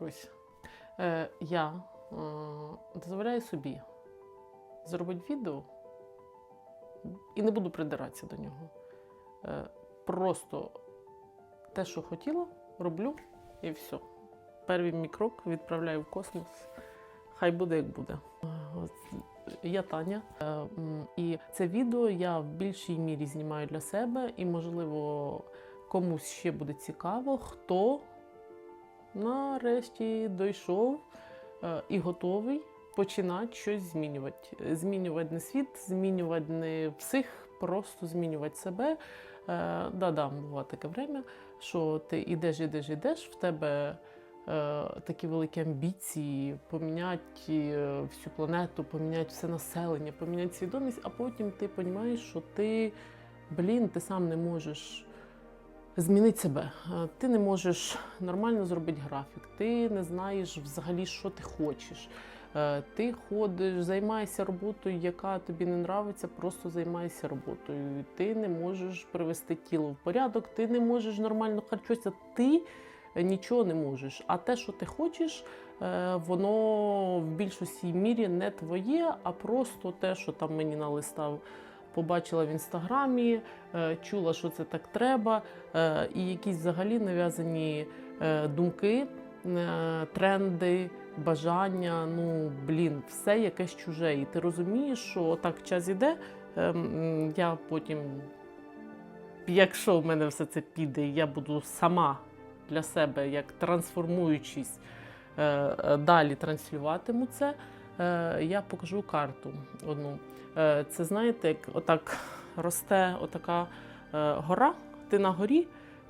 Друзі, е, я е, дозволяю собі зробити відео і не буду придиратися до нього. Е, просто те, що хотіла, роблю і все. Перший мій крок відправляю в космос. Хай буде як буде. Я Таня, і це відео я в більшій мірі знімаю для себе, і, можливо, комусь ще буде цікаво, хто нарешті дійшов е, і готовий починати щось змінювати. Змінювати не світ, змінювати не всіх, просто змінювати себе. Е, Да-да, буває таке время, що ти йдеш, йдеш, йдеш, в тебе е, такі великі амбіції поміняти всю планету, поміняти все населення, поміняти свідомість, а потім ти розумієш, що ти, блін, ти сам не можеш змінити себе. Е, Ти не можеш нормально зробити графік, ти не знаєш взагалі, що ти хочеш. Е, Ти ходиш, займаєшся роботою, яка тобі не нравиться, просто займаєшся роботою. Ти не можеш привести тіло в порядок, ти не можеш нормально харчуватися, ти нічого не можеш. А те, що ти хочеш, е, воно в більшості мірі не твоє, а просто те, що там мені налистав. Побачила в інстаграмі, е, чула, що це так треба, е, і якісь взагалі нав'язані е, думки, тренди, бажання. Ну блін, все якесь чуже. І ти розумієш, що так час іде. ем, Я потім, якщо в мене все це піде, я буду сама для себе, як трансформуючись, далі транслюватиму це. Я покажу карту одну. Е, Це знаєте, як отак росте отака е, гора, ти на горі,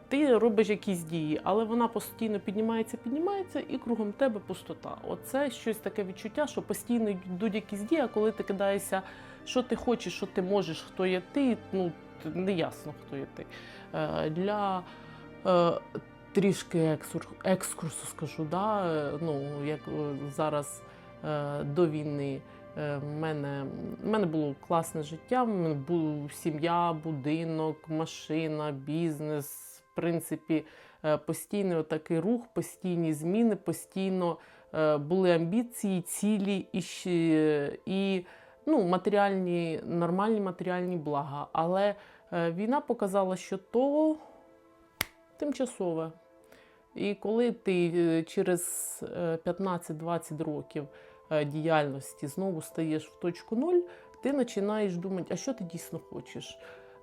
ти робиш якісь дії, але вона постійно піднімається, піднімається, і кругом тебе пустота. Оце щось таке відчуття, що постійно йдуть якісь дії, а коли ти кидаєшся, що ти хочеш, що ти можеш, хто є ти, ну не ясно, хто є ти. Е, Для трішки екскурсу скажу, да? ну, як зараз до війни. Е, В мене, в мене було класне життя. В мене була сім'я, будинок, машина, бізнес. В принципі, е, постійний отакий рух, постійні зміни, постійно е, були амбіції, цілі і, і ну, матеріальні, нормальні матеріальні блага. Але е, війна показала, що то тимчасове. І коли ти е, через е, 15-20 років е, діяльності знову стаєш в точку нуль, ти починаєш думати, а що ти дійсно хочеш.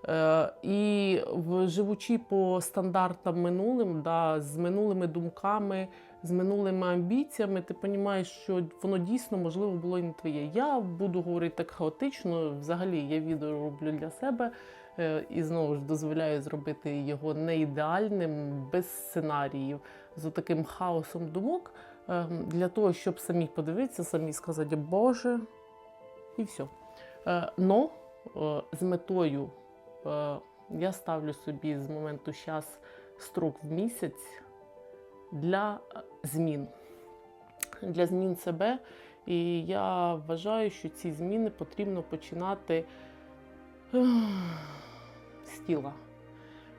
Е, І живучи по стандартам минулим, да, з минулими думками, з минулими амбіціями, ти розумієш, що воно дійсно можливо було і не твоє. Я буду говорити так хаотично. Взагалі я відео роблю для себе е, і знову ж дозволяю зробити його не ідеальним, без сценаріїв, з таким хаосом думок, е, для того, щоб самі подивитися, самі сказати Боже, і все. Но е, з метою е, я ставлю собі з моменту час строк в місяць для змін. Для змін себе. І я вважаю, що ці зміни потрібно починати з тіла.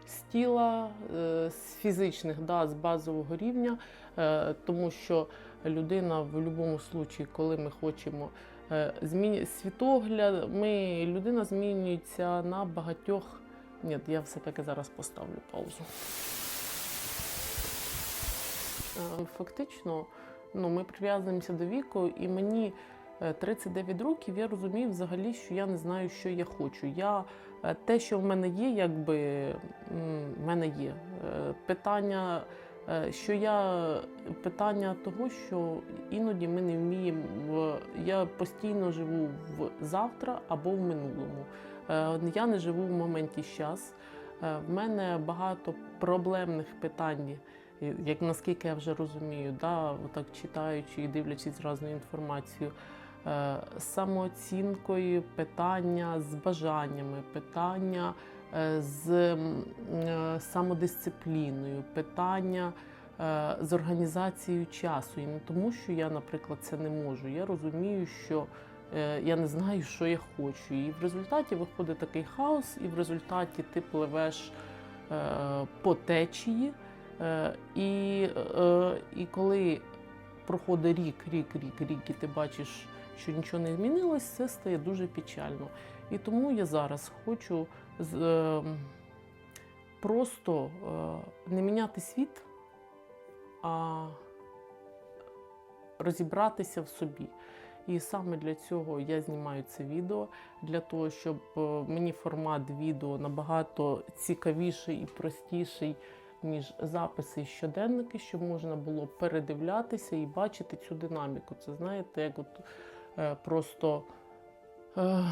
З тіла, е, з фізичних, да, з базового рівня, е, тому що людина в будь-якому випадку, коли ми хочемо е, змінювати світогляд, ми, людина змінюється на багатьох. Ні, я все-таки зараз поставлю паузу. Фактично, ну, ми прив'язуємося до віку, і мені 39 років, я розумію взагалі, що я не знаю, що я хочу. Я, е, те, що в мене є, якби в мене є. Е, Питання, е, що я питання того, що іноді ми не вміємо. Я постійно живу в завтра або в минулому. Е, Я не живу в моменті щас. Е, В мене багато проблемних питань. Як наскільки я вже розумію, да, так читаючи і дивлячись різну інформацію, е, самооцінкою, питання з бажаннями, питання е, з е, самодисципліною, питання е, з організацією часу. І не тому, що я, наприклад, це не можу. Я розумію, що е, я не знаю, що я хочу. І в результаті виходить такий хаос, і в результаті ти пливеш е, по течії. Е, І, е, і коли проходить рік, рік, рік, рік, і ти бачиш, що нічого не змінилось, це стає дуже печально. І тому я зараз хочу е, просто е, не міняти світ, а розібратися в собі. І саме для цього я знімаю це відео, для того, щоб е, мені формат відео набагато цікавіший і простіший, ніж записи і щоденники, щоб можна було передивлятися і бачити цю динаміку. Це знаєте, як от просто. Е,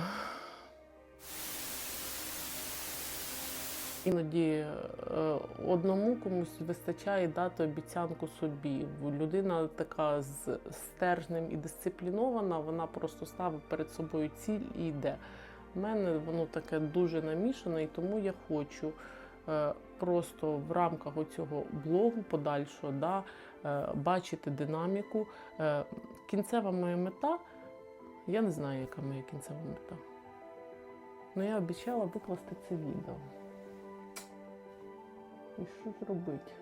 Іноді е, одному комусь вистачає дати обіцянку собі. Людина така з стержнем і дисциплінована, вона просто ставить перед собою ціль і йде. У мене воно таке дуже намішане, і тому я хочу е, просто в рамках цього блогу подальшого да, е, бачити динаміку. Е, Кінцева моя мета, я не знаю, яка моя кінцева мета. Ну я обіцяла викласти це відео. І що ж робити?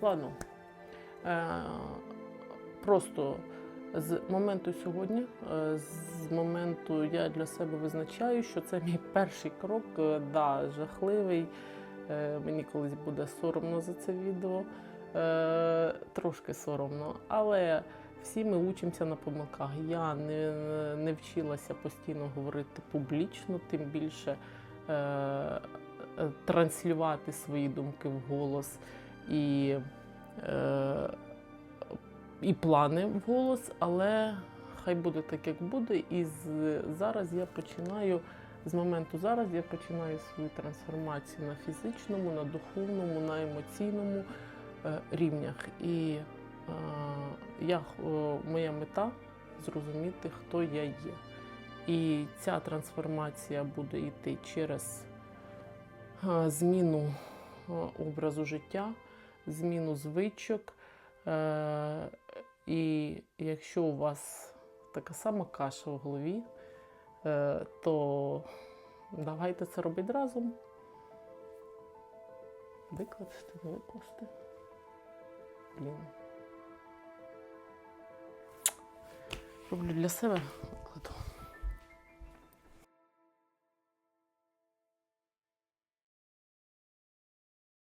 Ладно. Е, просто з моменту сьогодні, е, з моменту я для себе визначаю, що це мій перший крок, е, да, жахливий. Е, мені колись буде соромно за це відео. Е, трошки соромно, але всі ми учимося на помилках. Я не, не вчилася постійно говорити публічно, тим більше. Е, транслювати свої думки вголос і, е, і плани вголос, але хай буде так, як буде. І з, зараз я починаю, з моменту зараз я починаю свою трансформацію на фізичному, на духовному, на емоційному е, рівнях. І я, моя мета зрозуміти, хто я є. І ця трансформація буде йти через е, зміну е, образу життя, зміну звичок. Е, І якщо у вас така сама каша в голові, е, то давайте це робити разом. Викласти, не викласти. Блін. Роблю для себе